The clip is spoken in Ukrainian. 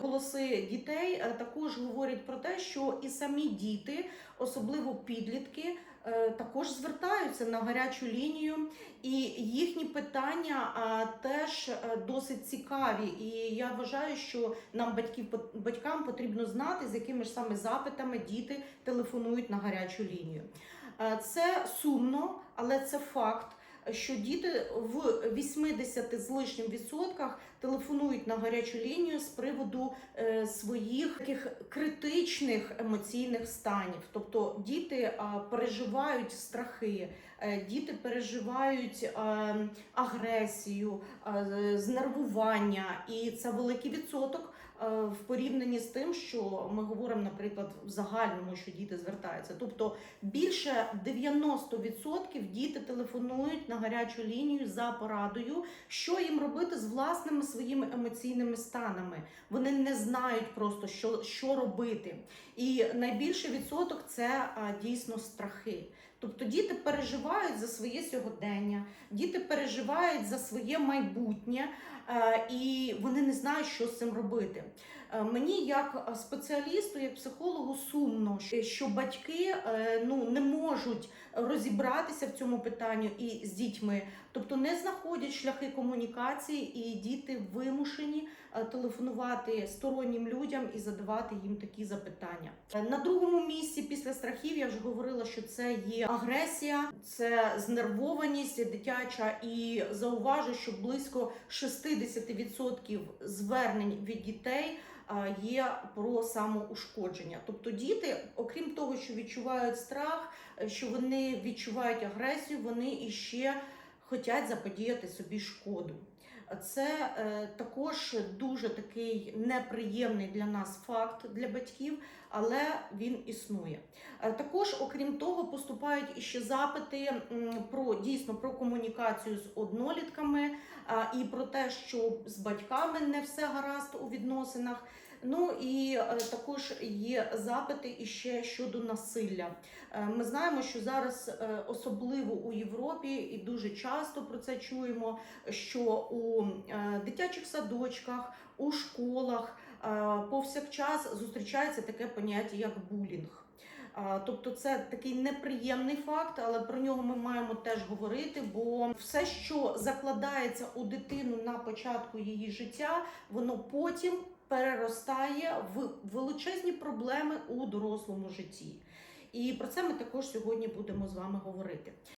голоси дітей е, також говорять про те, що і самі діти, особливо підлітки, е, також звертаються на гарячу лінію, і їхні питання теж е, досить цікаві. І я вважаю, що нам батьків батькам потрібно знати, з якими ж саме запитами діти телефонують на гарячу лінію. Це сумно, але це факт. Що діти в 80 з лишнім відсотках телефонують на гарячу лінію з приводу е, своїх таких критичних емоційних станів. Тобто діти переживають страхи, е, діти переживають агресію, знервування, і це великий відсоток. е, В порівнянні з тим, що ми говоримо, наприклад, в загальному, що діти звертаються. Тобто більше 90% діти телефонують на гарячу лінію за порадою, що їм робити з власними своїми емоційними станами. Вони не знають просто, що, що робити. І найбільший відсоток це а, дійсно страхи. Тобто діти переживають за своє сьогодення, діти переживають за своє майбутнє, е, і вони не знають, що з цим робити. Е, Мені, як спеціалісту, як психологу, сумно, що батьки е, ну, не можуть розібратися в цьому питанні і з дітьми, тобто не знаходять шляхи комунікації, і діти вимушені е, телефонувати стороннім людям і задавати їм такі запитання. Е, На другому місці після страхів я вже говорила, що це є агресія, це знервованість дитяча, і зауважу, що близько 60% звернень від дітей є про самоушкодження. Тобто діти, окрім того, що відчувають страх, що вони відчувають агресію, вони іще хочуть заподіяти собі шкоду. Це е, також дуже такий неприємний для нас факт для батьків, але він існує. Е, також, окрім того, поступають іще запити про дійсно про комунікацію з однолітками е, і про те, що з батьками не все гаразд у відносинах. Ну і е, також є запити іще щодо насилля. Е, Ми знаємо, що зараз е, особливо у Європі, і дуже часто про це чуємо, що у дитячих садочках, у школах повсякчас зустрічається таке поняття як булінг. Тобто це такий неприємний факт, але про нього ми маємо теж говорити, бо все, що закладається у дитину на початку її життя, воно потім переростає в величезні проблеми у дорослому житті. І про це ми також сьогодні будемо з вами говорити.